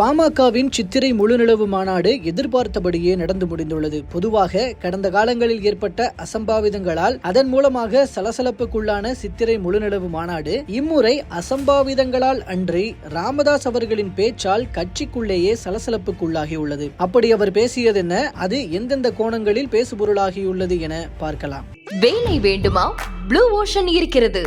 பாமகவின் சித்திரை முழுநிலவு மாநாடு எதிர்பார்த்தபடியே நடந்து முடிந்துள்ளது. பொதுவாக கடந்த காலங்களில் ஏற்பட்ட அசம்பாவிதங்களால் அதன் மூலமாக சலசலப்புக்குள்ளான சித்திரை முழுநிலவு மாநாடு இம்முறை அசம்பாவிதங்களால் அன்றி ராமதாஸ் அவர்களின் பேச்சால் கட்சிக்குள்ளேயே சலசலப்புக்குள்ளாகியுள்ளது. அப்படி அவர் பேசியதென்ன? அது எந்தெந்த கோணங்களில் பேசுபொருளாகியுள்ளது என பார்க்கலாம். வேலை வேண்டுமா? ப்ளூ ஓஷன் இருக்கிறது.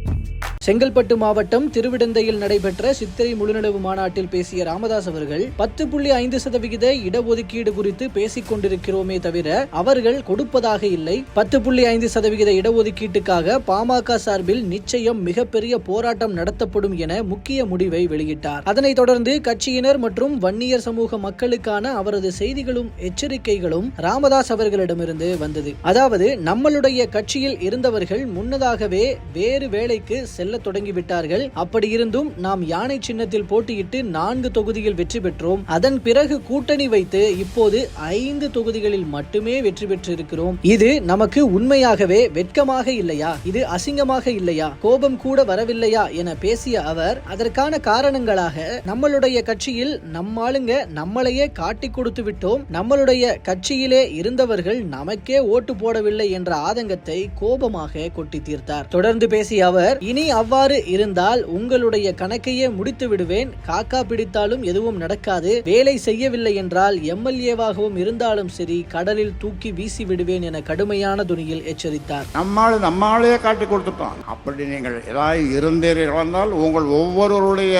செங்கல்பட்டு மாவட்டம் திருவிடந்தையில் நடைபெற்ற சித்திரை முழுநிலவு மாநாட்டில் பேசிய ராமதாஸ் அவர்கள் பத்து புள்ளி ஐந்து சதவிகித இடஒதுக்கீடு குறித்து பேசிக் கொண்டிருக்கிறோமே தவிர அவர்கள் கொடுப்பதாக இல்லை. பத்து புள்ளி ஐந்து சதவிகித இடஒதுக்கீட்டுக்காக பாமக சார்பில் நிச்சயம் மிகப்பெரிய போராட்டம் நடத்தப்படும் என முக்கிய முடிவை வெளியிட்டார். அதனைத் தொடர்ந்து கட்சியினர் மற்றும் வன்னியர் சமூக மக்களுக்கான அவரது செய்திகளும் எச்சரிக்கைகளும் ராமதாஸ் அவர்களிடமிருந்து வந்தது. அதாவது நம்மளுடைய கட்சியில் இருந்தவர்கள் முன்னதாகவே வேறு வேலைக்கு செல்ல தொடங்கிவிட்டார்கள். அப்படி இருந்தும் நாம் யானை சின்னத்தில் போட்டியிட்டு நான்கு தொகுதியில் வெற்றி பெற்றோம். அதன் பிறகு கூட்டணி வைத்து இப்போது ஐந்து தொகுதிகளில் மட்டுமே வெற்றி பெற்றிருக்கிறோம். இது நமக்கு உண்மையாகவே வெட்கமாக இல்லையா? இது அசிங்கமாக இல்லையா? கோபம் கூட வரவில்லையா? என பேசிய அவர் அதற்கான காரணங்களாக நம்மளுடைய கட்சியில் நம்மாளுங்க நம்மளையே காட்டி கொடுத்து விட்டோம். நம்மளுடைய கட்சியிலே இருந்தவர்கள் நமக்கே ஓட்டு போடவில்லை என்ற ஆதங்கத்தை கோபமாக கொட்டி தீர்த்தார். தொடர்ந்து பேசிய அவர் இனி அவ்வாறு இருந்தால் உங்களுடைய கணக்கையே முடித்து விடுவேன். காக்கா பிடித்தாலும் எதுவும் நடக்காது. வேலை செய்யவில்லை என்றால் எம்எல்ஏவாகவும் இருந்தாலும் சரி கடலில் தூக்கி வீசி விடுவேன் என கடுமையான துணியில் எச்சரித்தார். நம்மால் நம்மாலே காட்டி கொடுத்துட்டோம். அப்படி நீங்கள் ஏதாவது இருந்தீர்கள் என்றால் உங்கள் ஒவ்வொருவருடைய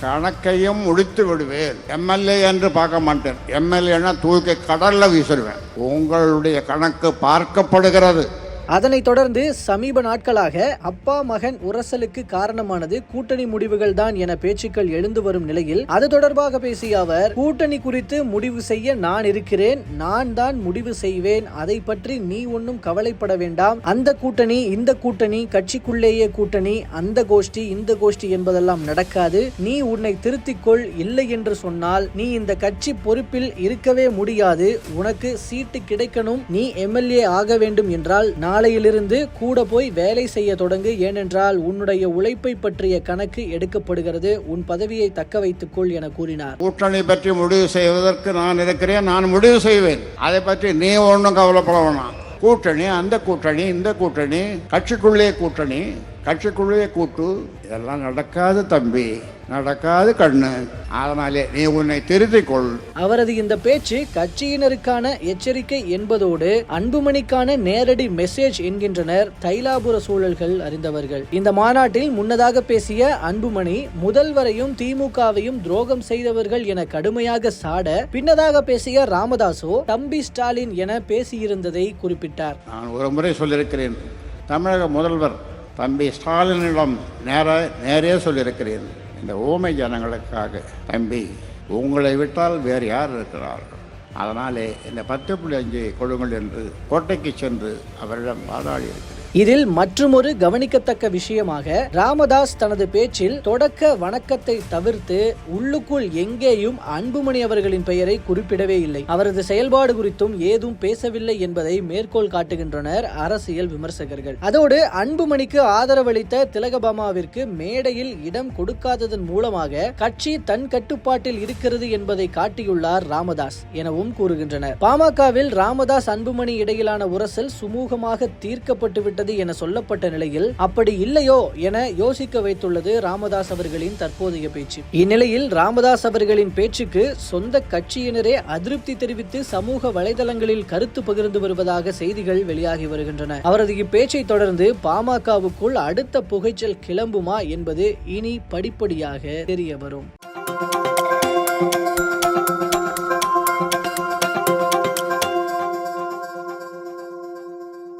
கணக்கையும் முடித்து விடுவேன். எம்எல்ஏ என்று பார்க்க மாட்டேன். எம்எல்ஏன்னா தூக்கி கடல்ல வீசிடுவேன் உங்களுடைய கணக்கு பார்க்கப்படுகிறது. அதனைத் தொடர்ந்து சமீப நாட்களாக அப்பா மகன் உரசலுக்கு காரணமானது கூட்டணி முடிவுகள் தான் என பேச்சுக்கள் எழுந்து வரும் நிலையில் அது தொடர்பாக பேசிய அவர் கூட்டணி குறித்து முடிவு செய்ய நான் இருக்கிறேன் நான் தான் முடிவு செய்வேன் அதை பற்றி நீ ஒன்றும் கவலைப்பட வேண்டாம். அந்த கூட்டணி இந்த கூட்டணி கட்சிக்குள்ளேயே கூட்டணி அந்த கோஷ்டி இந்த கோஷ்டி என்பதெல்லாம் நடக்காது. நீ உன்னை திருத்திக்கொள் இல்லை என்று சொன்னால் நீ இந்த கட்சி பொறுப்பில் இருக்கவே முடியாது. உனக்கு சீட்டு கிடைக்கணும் நீ எம்எல்ஏ ஆக வேண்டும் என்றால் நான் நாளையிலிருந்து கூட போய் வேலை செய்ய தொடங்கு ஏனென்றால் உன்னுடைய உழைப்பை பற்றிய கணக்கு எடுக்கப்படுகிறது. உன் பதவியை தக்க வைத்துக்கொள் என கூறினார். கூட்டணி பற்றி முடிவு செய்வதற்கு நான் இருக்கிறேன் நான் முடிவு செய்வேன். அதை பற்றி நீ ஒன்றும் கவலைப்பட வேணாம். கூட்டணி அந்த கூட்டணி இந்த கூட்டணி கட்சிக்குள்ளே கூட்டணி. கட்சிக்குள்ளே கூட்டு இதெல்லாம் நடக்காது தம்பி நடக்காது கண்ணு. அதனாலே நீ உன்னை திருத்திக் கொள் அவரது இந்த பேச்சு கட்சியினருக்கான எச்சரிக்கை என்பதோடு அன்புமணிக்கான நேரடி மெசேஜ் என்கின்றனர் தைலாபுர சூழல்கள் அறிந்தவர்கள். இந்த மாநாட்டில் முன்னதாக பேசிய அன்புமணி முதல்வரையும் திமுகவையும் துரோகம் செய்தவர்கள் என கடுமையாக சாட பின்னதாக பேசிய ராமதாசோ தம்பி ஸ்டாலின் என பேசியிருந்ததை குறிப்பிட்டார். நான் ஒரு முறை சொல்லியிருக்கிறேன். தமிழக முதல்வர் தம்பி ஸ்டாலினிடம் நேர நேரே சொல்லியிருக்கிறேன். இந்த ஊமை ஜனங்களுக்காக தம்பி உங்களை விட்டால் வேறு யார் இருக்கிறார்கள்? அதனாலே இந்த பத்து புள்ளி அஞ்சு கொடுங்கள் என்று கோட்டைக்கு சென்று அவரிடம் வாதாடி இருக்கிறேன். இதில் மற்றுமொரு கவனிக்கத்தக்க விஷயமாக ராமதாஸ் தனது பேச்சில் தொடக்க வணக்கத்தை தவிர்த்து உள்ளுக்குள் எங்கேயும் அன்புமணி அவர்களின் பெயரை குறிப்பிடவே இல்லை. அவரது செயல்பாடு குறித்தும் ஏதும் பேசவில்லை என்பதை மேற்கோள் காட்டுகின்றனர் அரசியல் விமர்சகர்கள். அதோடு அன்புமணிக்கு ஆதரவளித்த திலகபாமாவிற்கு மேடையில் இடம் கொடுக்காததன் மூலமாக கட்சி தன் கட்டுப்பாட்டில் இருக்கிறது என்பதை காட்டியுள்ளார் ராமதாஸ் எனவும் கூறுகின்றனர். பாமகவில் ராமதாஸ் அன்புமணி இடையிலான உரசல் சுமூகமாக தீர்க்கப்பட்டு உள்ளது என சொல்லப்பட்ட நிலையில் அப்படி இல்லையோ என யோசிக்க வைத்துள்ளது ராமதாஸ் அவர்களின் தற்போதைய பேச்சு. இந்நிலையில் ராமதாஸ் அவர்களின் பேச்சுக்கு சொந்த கட்சியினரே அதிருப்தி தெரிவித்து சமூக வலைதளங்களில் கருத்து பகிர்ந்து வருவதாக செய்திகள் வெளியாகி வருகின்றன. அவரது இப்பேச்சை தொடர்ந்து பாமகவுக்குள் அடுத்த புகைச்சல் கிளம்புமா என்பது இனி படிப்படியாக தெரிய வரும்.